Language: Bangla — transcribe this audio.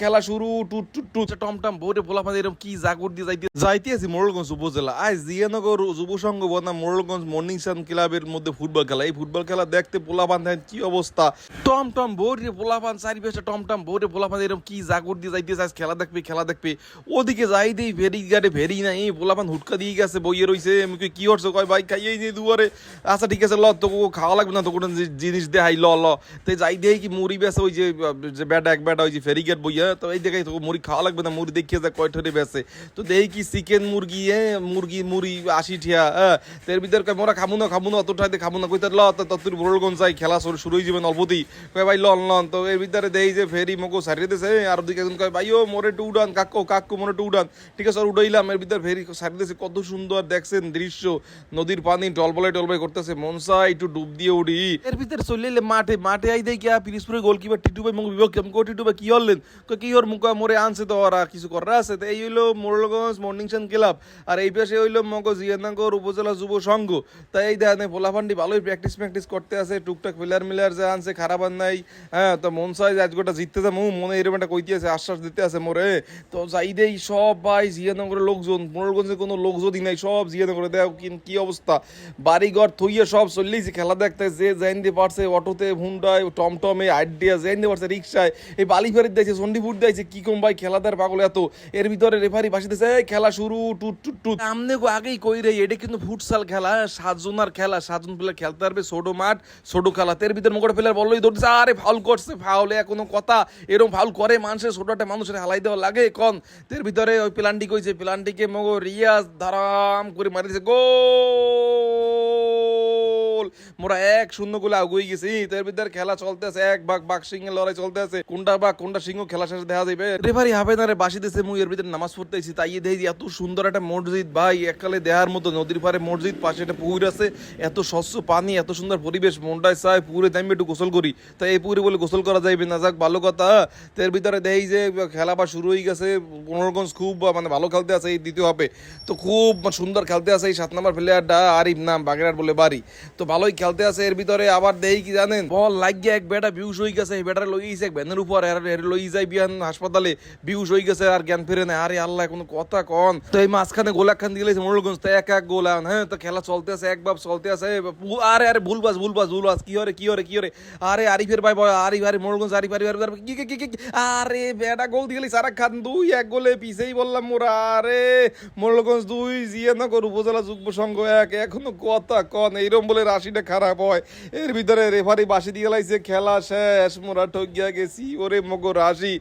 খেলা শুরু, টু টু টু টম টম ভোরে পোলা পানি এরকম কি জাগর দিয়ে যাইতে যাইতে আছি মোড়লগঞ্জ উপজেলা। আজ জিয়ানগর যুব সংঘ বনাম মোড়লগঞ্জ মর্নিং সান ক্লাবের মধ্যে ফুটবল খেলা। এই ফুটবল খেলা দেখতে পোলা পান কি অবস্থা? টম টম ভোরে পোলা পান চারি পাশে টম টম ভোরে পোলা পানি এরকম কি জাগর দিয়ে যাইতে আজ খেলা দেখবে খেলা দেখবে। ওদিকে যাই দেই ভেরি গাড়ে ভেরি না এই পোলা পান হুটকা দিয়ে গেছে, বইয়ে রইছে আমি কি হচ্ছে কয়, ভাই খাইয়েই নি দুয়ারে। আচ্ছা ঠিক আছে, ল, তোকে খাওয়া লাগবে না তো কোনো জিনিস দেখাই ল ল। তো যাই দেই কি মুড়ি বেছে, ওই যে ব্যাটা, এক ব্যাটা, ওই যে ফেরিগেট বইয়া, তো এই দেখাই তো মুড়ি খাওয়া লাগবে না, মুড়ি দেখিয়ে যা কয় ঠরে বেছে তো দেই কি চিকেন মুরগি, এ, মুরগি, মুড়ি আশি ঠিয়া হ্যাঁ এর ভিতরে কয়, মোরা খামু না খামু না অত ঠাইতে খামু না, কইতে ল, তো তোর বড়গঞ্জ যাই, খেলা শুরু শুরু হয়ে যাবে অল্পতি কয়, ভাই, লন লন, তো এর ভিতরে দেই যে ফেরি মগো সারিয়ে দিছে আর ওদিকে একজন কয়, ভাই, ও, মোরে টু উড়ান, কাকু কাকু, মোরে টু উড়ান। ঠিক আছে, আর উড়াইলাম, এর ভিতরে ফেরি সারিয়ে দিছে, কত সুন্দর দেখছেন দৃশ্য। নদীর পানি টলবলাই টলবলাই করতেছে মনসা একটু ডুব দিয়ে উড়ি। এর ভিতরে চলে মাঠে মাঠে আই দেই কিয়া পিরিসপুরে গোলকিপার টিটু ভাই মুখ বিভক্ত কি হলেন কি ওর মুখ মোরে আনছে তো ওরা, কিছু করা আছে? তো এই হইল মোরলগঞ্জ মর্নিং সান ক্লাব আর এই পাশে হইল মগ জিয়ানগর উপজেলা যুব সংঘ। তাই এই দেখেন পোলাফান্ডি ভালোই প্র্যাকটিস প্র্যাকটিস করতে আছে, টুকটাক প্লেয়ার মিলার যে আনছে, খারাপ আর নাই হ্যাঁ তো মন চাই আজ গোটা জিততে যাব মনে এরকম একটা কইতে আছে, আশ্বাস দিতে আছে মোরে। তো যাই দেই, সব ভাই জিয়ানগরের লোকজন মোরলগঞ্জে কোনো লোক লোকজনই নাই, সব জিয়ানগরে দেখ কি- অবস্থা? বাড়িঘর থইয়ে সব চললেইছে খেলা দেখতে, যে জাইন দিয়ে পারছে, অটোতে, হুন্ডায়, টমটমে আইডিয়া জাইন দিয়ে পারছে, রিক্সায়, এই বালি ফেরত দিয়েছে চণ্ডীপুর দিয়েছে কি কম ভাই খেলাদার পাগল এত। এর ভিতরে রেফারি বাসিতেছে "এই, খেলা শুরু টুট টুট টুট। আমনে গো আগেই কই রে এটা কিন্তু ফুটসাল খেলা সাতজনার খেলা সাতজন প্লেয়ার খেলতে পারবে ছোট মাঠ ছোট খেলা। এর ভিতরে মোকড়া প্লেয়ার বললোই ধরতেছে আরে ফাউল করছে ফাউল কোনো কথা এরকম ফাউল করে মানুষের ছোট একটা মানুষের হালাই দেওয়া লাগে কন এর ভিতরে ওই প্লান্টি কইছে প্লান্টিকে মগো রিয়াজ ধারাম করে মারিছে গোল! মোরা এক শূন্য গোলে আগুই গেছি। তো এর ভিতরে খেলা চলতে আছে এক বাঘ বাঘ সিংহ লড়াই চলতে আছে কোনটা বা কোনটা সিংহ, খেলা শেষে দেখা যাবে রেফারি হাফেনারে বাসি দিছে, মুই এর ভিতরে নামাজ পড়তে আইছি তাই দেখি এত সুন্দর একটা মসজিদ, ভাই, এককালে দেহার মতো নদীর পারে মসজিদ, পাশে একটা পুকুর আছে, এত স্বচ্ছ পানি, এত সুন্দর পরিবেশ, মনটায় চায় পুকুরে দামি একটু গোসল করি। তাই এই পুকুরে বলে গোসল করা যাইবে না, যাক, ভালো কথা। এর ভিতরে দেখি যে, খেলা বা শুরু হয়ে গেছে, পনেরোগঞ্জ খুব মানে ভালো খেলতে আছে এই দ্বিতীয় হাফে তো খুব সুন্দর খেলতে আছে এই সাত নম্বর প্লেয়ারটা আরিফ নাম, বাগেরহাট বলে বাড়ি। তো ভালোই খেলতে আছে, এর ভিতরে আবার দেই কি জানেন? বল, লাগিয়ে এক বেটা বিউস হয়ে গেছে, এই বেটার লই এক ভ্যানের উপর এর লই যাই বিয়ান হাসপাতালে বিউস হয়ে গেছে আর জ্ঞান ফিরে না আরে আল্লাহ, কোনো কথা কন। তো এই মাঝখানে গোল একখান দিয়ে গেছে মোড়লগঞ্জ তো এক এক গোল হ্যাঁ তো খেলা চলতে আছে, এক বাপ চলতে আছে আরে আরে ভুল বাস ভুল বাস ভুল বাস কি হরে কি হরে কি হরে। আরে, আরিফের ভাই বয় আরিফ, আরে মোড়লগঞ্জ আরিফ আরিফ আরিফ কি কি কি? আরে, বেটা গোল দিয়ে গেলি সারা খান দুই এক গোলে পিছেই বললাম মোরা, আরে মোড়লগঞ্জ দুই জিয়ে জিয়ানগর উপজেলা যুগ্ম সংঘ এক। এখনও কথা কন এইরকম বলে রাশিটা খারাপ হয় এর ভিতরে রেফারি বাসি দিয়ে লাইছে, খেলা শেষ, মোরা ঠকিয়া গেছি, ওরে মগো রাশি।